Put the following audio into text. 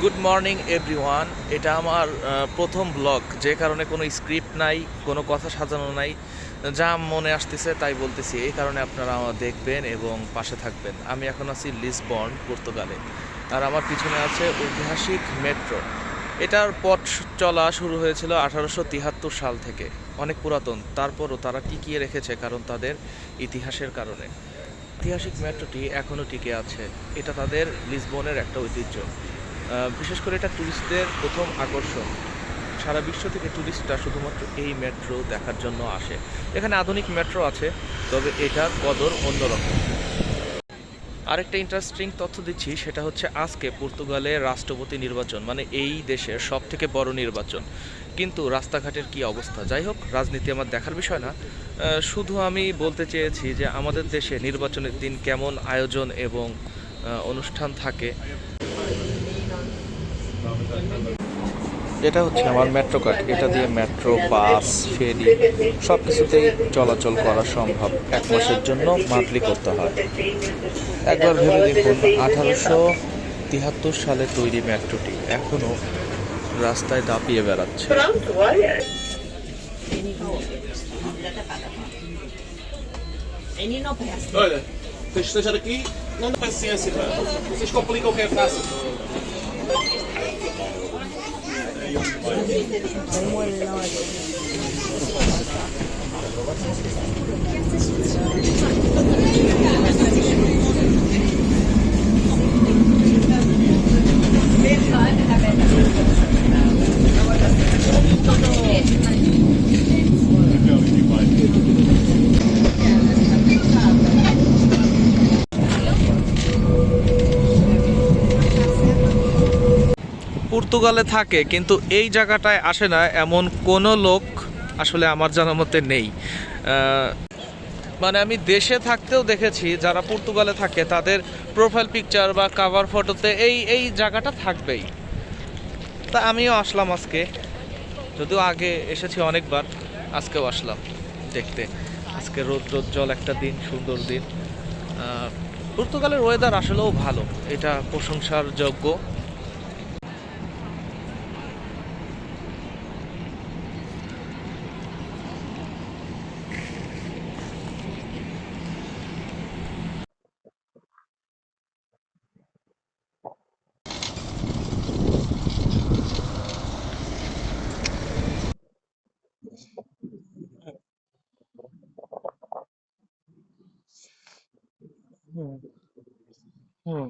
Good morning everyone এটা আমার প্রথম ব্লগ যে কারণে কোনো স্ক্রিপ্ট নাই, কোনো কথা সাজানো নাই। যা মনে আসতেছে তাই বলতেছি। এই কারণে আপনারা আমার দেখবেন এবং পাশে থাকবেন। আমি এখন আছি লিসবন পর্তুগালে আর আমার পিছনে আছে ঐতিহাসিক মেট্রো এটার পথ চলা শুরু হয়েছিল আঠারোশো তিয়াত্তর সাল থেকে। অনেক পুরাতন। তারপরও তারা টিকিয়ে রেখেছে কারণ তাদের ইতিহাসের কারণে। ঐতিহাসিক মেট্রোটি এখনও টিকে আছে। এটা তাদের লিসবনের একটা ঐতিহ্য। বিশেষ করে এটা ট্যুরিস্টদের প্রথম আকর্ষণ। সারা বিশ্ব থেকে ট্যুরিস্টরা শুধুমাত্র এই মেট্রো দেখার জন্য আসে। এখানে আধুনিক মেট্রো আছে, তবে এটার কদর অন্যরকম। আরেকটা ইন্টারেস্টিং তথ্য দিচ্ছি, সেটা হচ্ছে আজকে পর্তুগালের রাষ্ট্রপতি নির্বাচন মানে এই দেশের সব থেকে বড় নির্বাচন। কিন্তু রাস্তাঘাটের কি অবস্থা? যাই হোক, রাজনীতি আমার দেখার বিষয় না। শুধু আমি বলতে চেয়েছি যে আমাদের দেশে নির্বাচনের দিন কেমন আয়োজন এবং অনুষ্ঠান থাকে এটা হচ্ছে আমার মেট্রো কার্ড এটা দিয়ে মেট্রো বাস ফেরি সব কিছুতেই চলাচল করা সম্ভব। এক মাসের জন্য মান্থলি করতে হয়। একবার ভেবে দেখুন, আঠারোশো তিয়াত্তর সালে তৈরি মেট্রোটি এখনও রাস্তায় দাপিয়ে বেড়াচ্ছে. Se mueve la vaina. পর্তুগালে থাকে, কিন্তু এই জায়গাটায় আসে না এমন কোনো লোক আসলে আমার জানার মতে নেই। মানে আমি দেশে থাকতেও দেখেছি, যারা পর্তুগালে থাকে, তাদের প্রোফাইল পিকচার বা কাভার ফটোতে এই এই জায়গাটা থাকবেই। তা আমিও আসলাম আজকে। যদিও আগে এসেছি অনেকবার, আজকেও আসলাম দেখতে। আজকে রোদ রোজ্জ্বল একটা দিন, সুন্দর দিন। পর্তুগালের ওয়েদার আসলেও ভালো, এটা প্রশংসার যোগ্য। হুম হুম